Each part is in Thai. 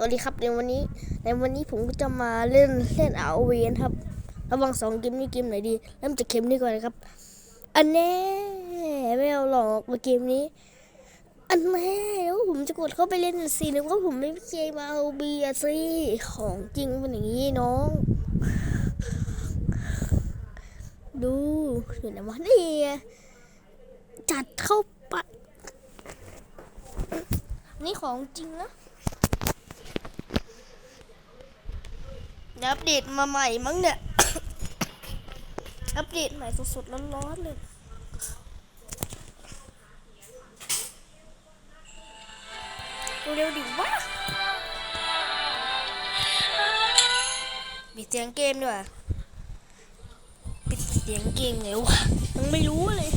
สวัสดีครับในวันนี้ ในวันนี้ผมก็จะมาเล่นเล่นอาวีนครับ ระว่างสองเกมนี้เกมไหนดี เริ่มจากเกมนี้ก่อนนะครับ อันแน่ไม่เอาหรอกมาเกมนี้ อันแน่แล้วผมจะกดเข้าไปเล่นสินึกว่าผมไม่เคยมาเอาเบียร์สิของจริงเป็นอย่างนี้น้อง ดูเห็นไหมวะนี่จัดเข้าไปนี่ของจริงนะ อัปเดตมาใหม่มั้งเนี่ย อัปเดตใหม่สดๆร้อนๆเลยเร็วๆดิวะปิดเสียงเกมด้วยปิดเสียงเกมไงวะยังไม่รู้เลย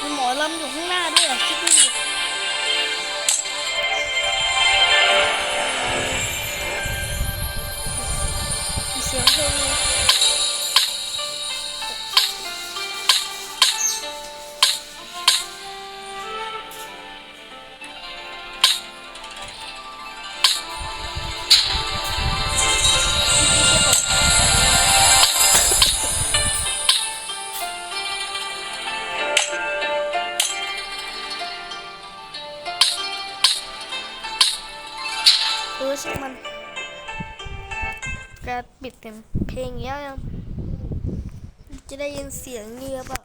มีหมอลำอยู่ข้างหน้าด้วย ช่างมันจะปิดเป็นเพลงเงี้ยยังจะได้ยินเสียงเงียบอะ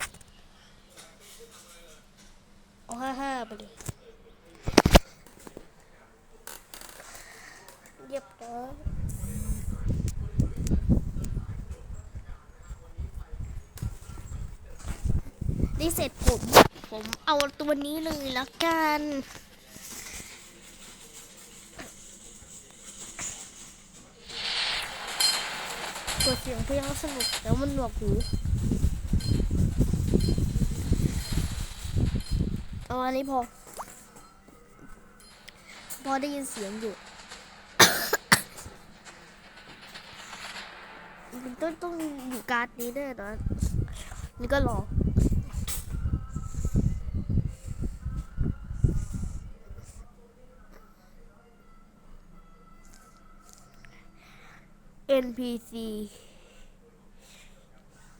เอาห้าห้าไปเลยเรียบร้อยนี่เสร็จผม ผมเอาตัวนี้เลยแล้วกัน ดเสียงเพลงแล้วสนุกแล้วมันหนวกหูเอาอันนี้พอ พอได้ยินเสียงอยู่มันต้องต้องอยู่การ์ดนี้แน่นอนนี่ก็รอ NPC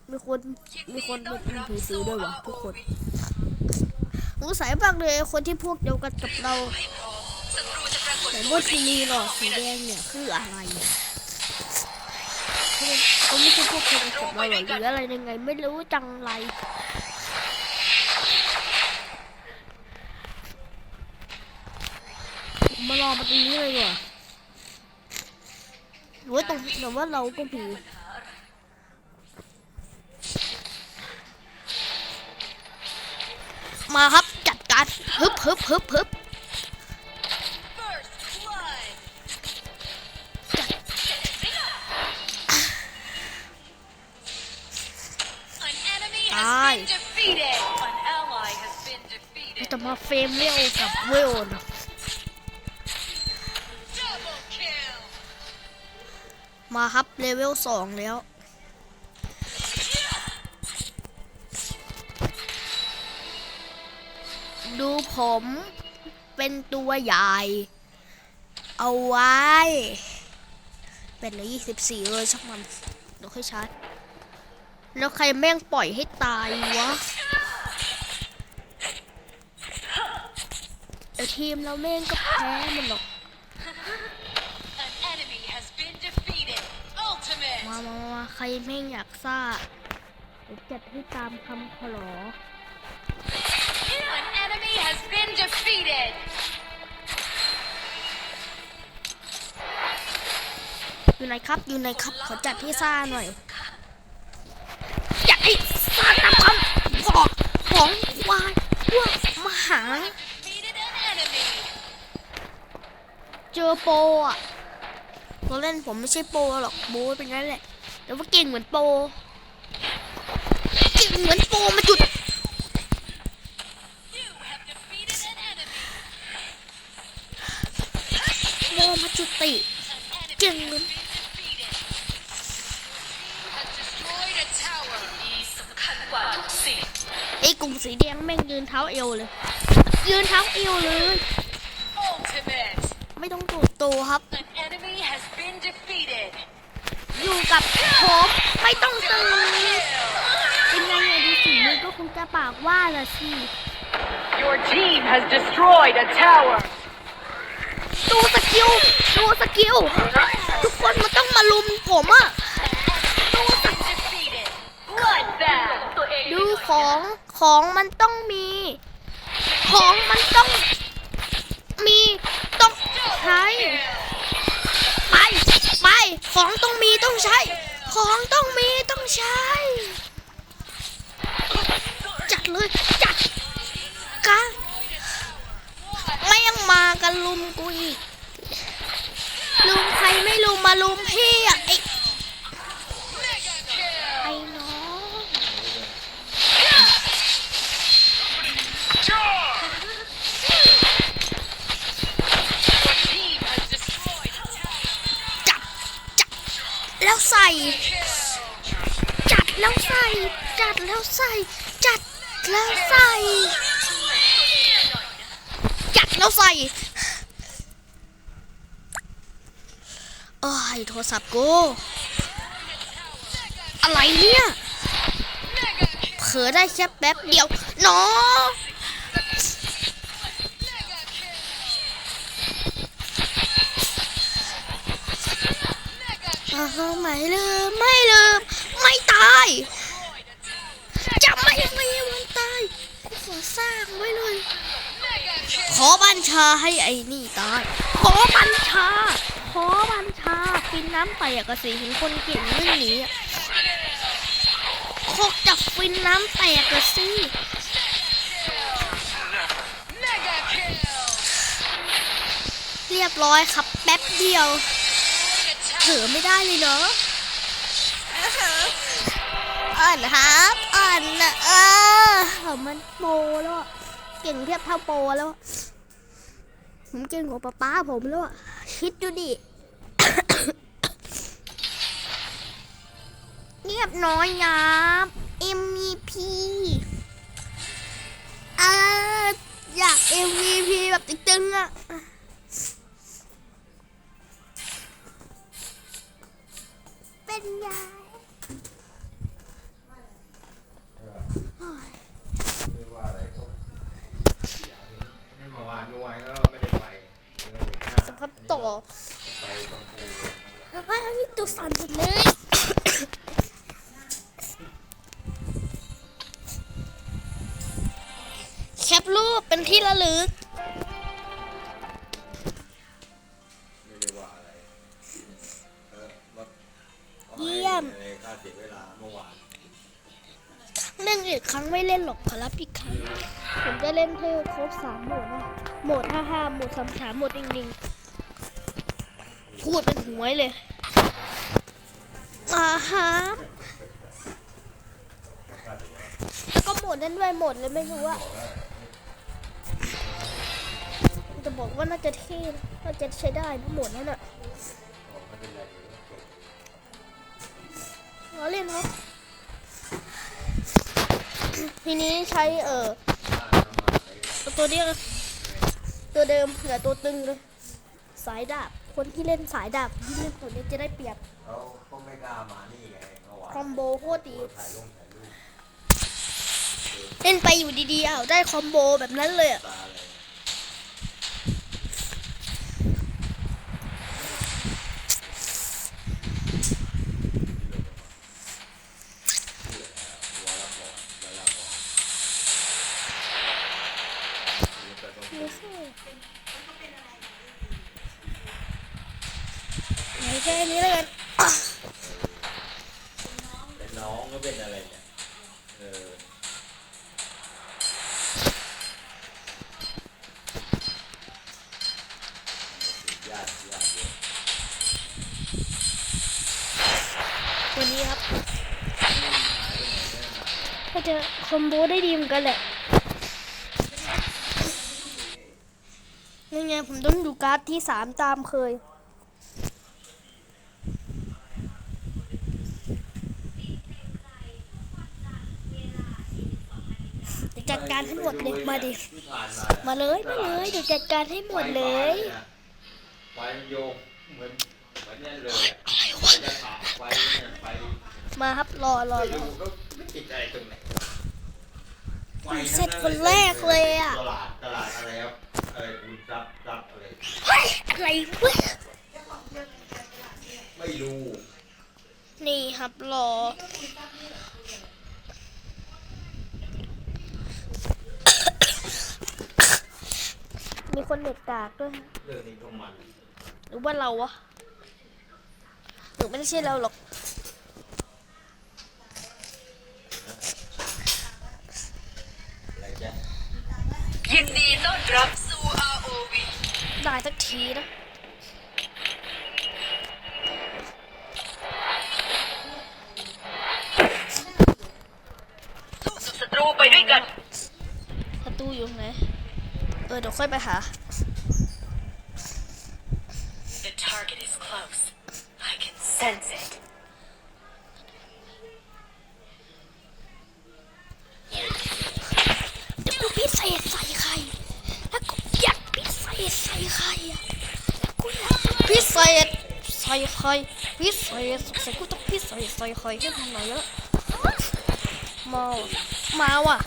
มีคนมีคนเป็น NPC ด้วยวะทุกคนสงสัยมากเลยคนที่พวกเดียวกันกับเราแต่ว่าที่มีหลอดสีแดงเนี่ยคืออะไรเขาไม่ใช่พวกเดียวกันกับเราหรอหรืออะไรยังไง ไม่รู้จังไรมารอมาตรงนี้เลยว่ะ หรือว่าตรงหรือว่าเราก็ผีมาครับจัดการฮึบฮึบฮึบฮึบ First blood. An enemy has been defeated. An ally has been เรา defeated. จะมาเฟรมเวลกับเวลนะ มาครับเลเวลสองแล้ว ดูผมเป็นตัวใหญ่ เอาไว้ เป็นเลยยี่สิบสี่เลยช่างมันเดี๋ยวค่อยชาร์จแล้วใครแม่งปล่อยให้ตายวะไอทีมเราแม่งก็แพ้มันหรอก An enemy has been defeated. Ultimate. มามามาใค รแม่งอยากซ่าเดี๋ยวจัดให้ตามคำขอ An enemy has been defeated. อยู่ไหนครับ อยู่ไหนครับ ขอจัดให้ซ่าหน่อยจัดให้ซ่าตามคำบอกของควายพวกมหา Defeated an enemy. เจอโปรอะตัวเล่นผมไม่ใช่โปรหรอก โบทเป็นงั้นแหละ แต่ว่าเก่งเหมือนโปเก่งเหมือนโปมาจุดโปมาจุดติเก่งเหมือนสำคัญกว่าทุกสิ่งไอ้กลุ่มสีแดงแม่งยืนเท้าเอวเลย ยืนเท้าเอวเลย ไม่ต้องตูดโตครับ An enemy has been defeated. อยู่กับผมไม่ต้องตื่นเป็นไงเนี่ยดูสีมือก็คงจะปากว่าละสิ Your team has destroyed a tower. ดูสกิลดูสกิลทุกคนมันต้องมาลุมผมอะดูส Defeated. Bloodbath. ดูของของมันต้องมี ของมันต้องมี ต้องใช้ ไป ไป ของต้องมีต้องใช้ ของต้องมีต้องใช้ จัดเลยจัดกันไม่ยังมากันลุมกูอีกลุมใครไม่ลุมมาลุมพี่อะไอไอ้น้อง Your team has destroyed a tower. จับ จับ แล้วใส่ จัดแล้วใส่ จัดแล้วใส่ จัดแล้วใส่ จัดแล้วใส่ โอ้ยโทรศัพท์กูอะไรเนี่ยเผลอได้แค่แป๊บเดียวน้องอ้าวไม่ลืมไม่ลืมไม่ตายจะไม่ไมีวันตายกูขอสร้างไว้เลย ขอบัญชาให้ไอ้นี่ตาย ขอบัญชา ขอบัญชากินน้ำไปอะกระสีเห็นคนเก่งเรื่องนี้อะโคกจะฟินน้ำแตกกระสิ Mega kill. เรียบร้อยครับ แป๊บเดียวเผลอไม่ได้เลยเนาะอ่อนครับอ่อนนะเออมันโปรแล้ว เก่งเทียบเท่าโปรแล้ว ผมเก่งกว่าป๊าป๊าผมแล้วคิดดูดิเรียบน้อยยับ MVP อ่าอยาก MVP แบบตึงๆอะเป็นไง ไม่ว่าอะไรก็ไม่เมื่อวานเมื่อวานก็ไม่ได้ไปเออเด็กหน้า สครับ ต่อแล้วก็นี่ตัวสั่นหมดเลย แคปรูปเป็นที่ระลึกเยี่ยมค่าเสียเวลาเมื่อวานเล่นอีกครั้งไม่เล่นหรอกขอรับอีกครั้ง ผมจะเล่นให้ครบสามโหมดนะโหมดห้าห้าโหมดสามสามโหมดนิ่งๆ พูดเป็นหวยเลยอ่าฮะแล้วก็หมดนั้นด้วยหมดเลยไม่รู้อะจะบอกว่าน่าจะเท่น่าจะใช้ได้นะหมดนั้นอะไม่เรเดี๋ยวเราเล่นครับทีนี้ใช้เออตัวเดียวตัวเดิมเหลือตัวตึงเลยสายดาบ คนที่เล่นสายดาบที่เล่นตัวนี้จะได้เปรียบเขาก็ไม่กล้ามานี่ไงเมื่อวานคอมโบโคตรดีถ่ายลงถ่ายรูปเล่นไปอยู่ดีๆอ้าวได้คอมโบแบบนั้นเลยอะ ตาเลย ไม่ใช่ไหน แค่นี้แล้วกันอะเป็นน้องก็เป็นอะไรเนี่ยเออญาติญาติเยอะวันนี้ครับ ก็จะคอมโบได้ดีเหมือนกันแหละนี่ไงผมต้องดูการ์ดที่สามตามเคย เเดี๋ยวจัด การให้หมดเลยมาดิมาเลยมาเลยเดี๋ยวจัดการให้หมดเลยไฟโยกเหมือนเหมือนนั่นเลยไฟจะขาดไฟเนี่ยไฟมาครับรอรอรอไม่ติดอะไรตรงไหนเสร็จคนแรกเลยอะตลาดตลาดอะไรครับเอะไรคุณซับซับอะไรเฮ้ยอะไรวะไม่รู้นี่ครับรอ มีคนเน็ตกากด้วยฮะเรื่องนี้ก็มันหรือว่าเราวะหรือไม่ใช่เราหรอกอะไรจ๊ะยินดีต้อนรับสู่ ROV ได้สักทีนะ ยวค่อยไปหา The target is close I can sense it เดี๋ยวกูพิเศษใส่ใคร แล้วกูอยากพิเศษใส่ใครอะแล้วกูอยากพิเศษใส่ใครพิเศษสงสัยกูต้องพิเศษใส่ใครให้มันหน่อยแล้วมาว่ะมาว่ะ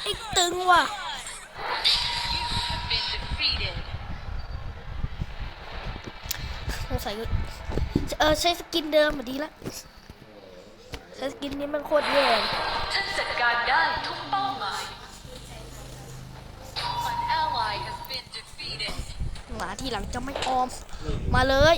ไอ้ตึงว่ะ been defeated ใส่เออใช้สกินเดิมมาดีละใช้สกินนี้มันโคตรแย่ฉันจัดการได้ทุกเป้าหมายหมาที่หลังจะไม่ออมมาเลย